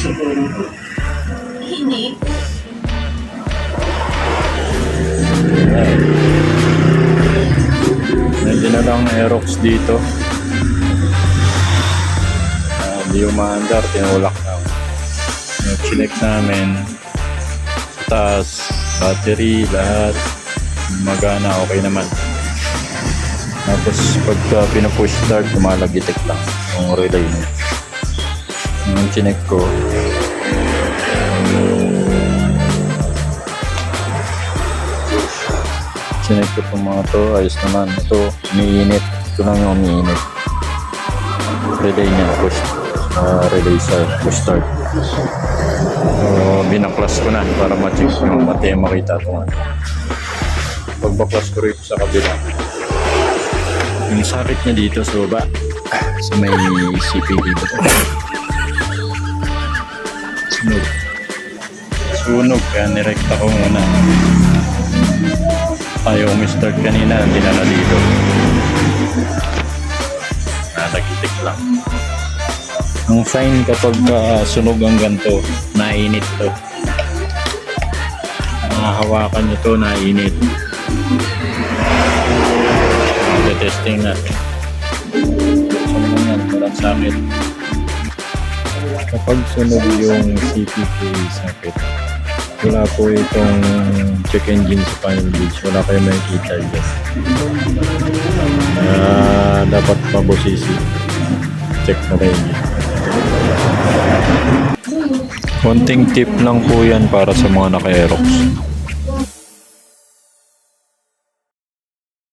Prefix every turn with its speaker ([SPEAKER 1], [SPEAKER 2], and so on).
[SPEAKER 1] siguro. Hindi.
[SPEAKER 2] May dinalang Aerox dito. Ah, Hindi umaandar, tinulak na. Uh, chinek namin. Taas, battery, lahat. Magana, okay naman. Tapos pagka pinapush start, lumalagitik lang yung relay niya. Yung chinek ko, chinek ko itong mga to, ayos naman. Ito, umiinit. Ito lang yung umiinit. Relay niya, push. Uh, relay sa push start. So, binaklas ko na para ma-check yung mati makita ito nga. Pagbaklas ko rito sa kabila. Yung sakit niya dito sa baba. Sa may CPD ba? Sunog. Sunog, kaya nirekta ko muna. Ayaw umistart kanina, hindi na dito. Nalagitik lang. Ang sign kapag ah, sunog ang ganito, nainit to. Mahahawakan nyo to, nainit. Testing natin. Saan mo yan? Walang sakit. Kapag sunog yung CPK sakit, wala po itong check engine sa panel gauge. Wala kayo makikita dyan. Ah, dapat pabosisi. Check na rin. Konting tip lang po yan para sa mga naka-aerox.